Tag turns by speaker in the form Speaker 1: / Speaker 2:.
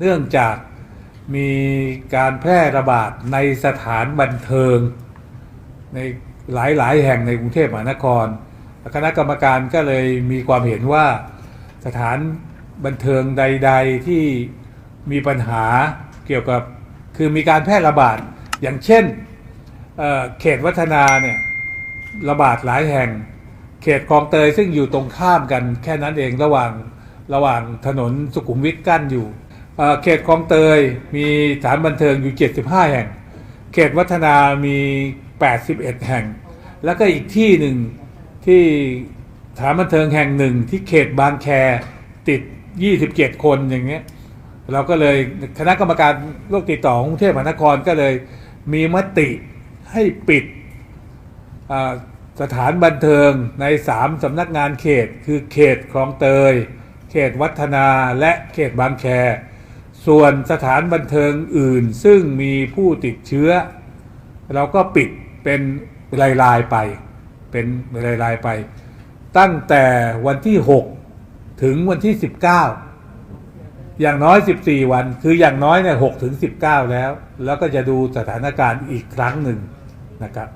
Speaker 1: เนื่องจากมีการแพร่ระบาดในสถานบันเทิง ในหลายๆ แห่งในกรุงเทพมหานคร คณะกรรมการก็เลยมีความเห็นว่าสถานบันเทิงใด ๆ ที่มีปัญหาเกี่ยวกับคือมีการแพร่ระบาดอย่างเช่นเเขตวัฒนาเนี่ยระบาดหลายแห่ง เขตคลองเตยซึ่งอยู่ตรงข้ามกันแค่นั้นเองระหว่างระหว่างถนนสุขุมวิทกั้นอยู่ เขตคลองเตยมีสถานบันเทิงอยู่ 75 แห่ง เขตวัฒนามี 81 แห่ง แล้วก็อีกที่หนึ่งที่สถานบันเทิงแห่งหนึ่งที่เขตบางแคติด 27 คนอย่างเงี้ยเราก็เลยคณะกรรมการโรคติดต่อของกรุงเทพมหานครก็เลยมีมติให้ปิดสถานบันเทิงในสามสำนักงานเขต คือเขตคลองเตย เขตวัฒนาและเขตบางแค ส่วนสถานบันเทิงอื่นซึ่งมีผู้ติดเชื้อ เราก็ปิดเป็นรายๆไป เป็นรายๆไป ตั้งแต่วันที่ 6 ถึงวันที่ 19 อย่างน้อย 14 วัน คืออย่างน้อยเนี่ย6ถึง 19 แล้ว แล้วก็จะดูสถานการณ์อีกครั้งหนึ่งนะครับ